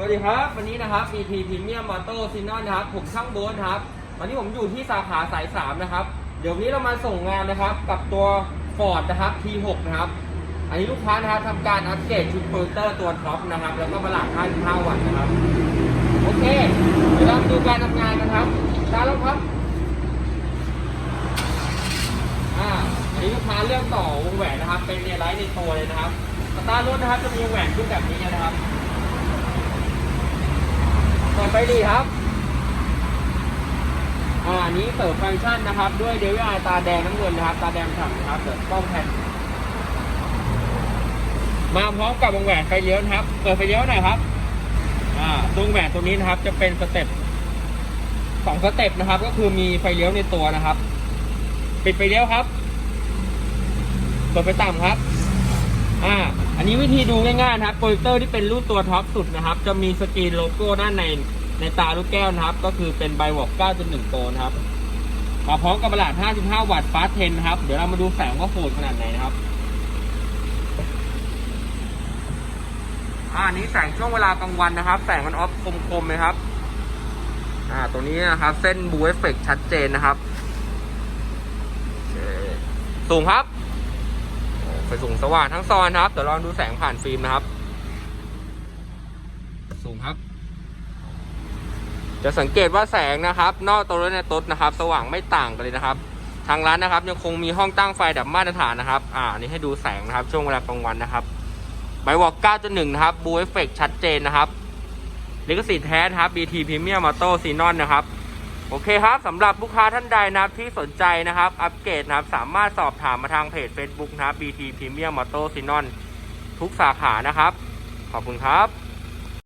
สวัสดีครับ วันนี้นะครับ BT Premium Moto s i n o n นะครับผมช่างโบ๊ทครับวันนี้ผมอยู่ที่สาขาสาย3นะครับ เดี๋ยวนี้เรามาส่งงานนะครับ กับตัว Ford นะครับ T6 นะครับ อันนี้ลูกค้านะครับทำการอัปเกรดชุดโปรเตอร์ตัวท็อปนะครับ แล้วก็ประหลาด55วัตต์นะครับ โอเค เดี๋ยวเรามดูการทำงานกันครับตาแล้วครับอ่าอันนี้ลูกค้าเลือกต่อวงแหวนนะครับ เป็นเนไลท์ในตัวเลยนะครับตาร์ทรถนะครับจะมีวงแหวนขึ้นแบบนี้นะครับ ไปดีครับ อ่าอันนี้เสริมฟังก์ชันนะครับ ด้วยเดวิอาตาแดงน้ำเงินนะครับ ตาแดงฉ่ำนะครับเสริมกล้องแผ่นมาพร้อมกับวงแหวนไฟเลี้ยวนะครับ เปิดไฟเลี้ยวหน่อยครับ อ่าตัวงแหวนตัวนี้นะครับ จะเป็นสเต็ปสองสเต็ปนะครับ ก็คือมีไฟเลี้ยวในตัวนะครับ ปิดไฟเลี้ยวครับ เปิดไฟต่ำครับ อ่า อันนี้วิธีดูง่ายๆนะครับ โปรเจคเตอร์ที่เป็นรูปตัวท็อปสุดนะครับ จะมีสกรีนโลโก้ด้านใน ในตาลูกแก้วนะครับ ก็คือเป็นไบวอก9.1โตนะครับมาพร้อมกับประหลาด 55 วัตต์ฟาสเทนครับ เดี๋ยวเรามาดูแสงว่าโฟดขนาดไหนนะครับอ่าอันนี้แสงช่วงเวลากลางวันนะครับ แสงมันออฟคมๆเลยครับ อ่า ตัวนี้นะครับ เส้นบูเอฟเฟกชัดเจนนะครับ สูงครับไฟสูงสว่างทั้งซอนะครับ เดี๋ยวลองดูแสงผ่านฟิล์มนะครับ สูงครับ จะสังเกตว่าแสงนะครับ นอกตัวรถในต๊ดนะครับ สว่างไม่ต่างกันเลยนะครับ ทางร้านนะครับ ยังคงมีห้องตั้งไฟดับมาตรฐานนะครับ อ่านนี้ให้ดูแสงนะครับ ช่วงเวลากลางวันนะครับไบวอก9.1นะครับบูเอฟเฟกชัดเจนนะครับลิขสิทธิ์แท้นะครับ BT Premium Moto s e n o n นะครับ โอเคครับสำหรับลูกค้าท่านใดนะครับที่สนใจนะครับ อัปเกรดนะครับ สามารถสอบถามมาทางเพจ Facebook นะครับ BT Premium Moto s e n o n ทุกสาขานะครับ ขอบคุณครับ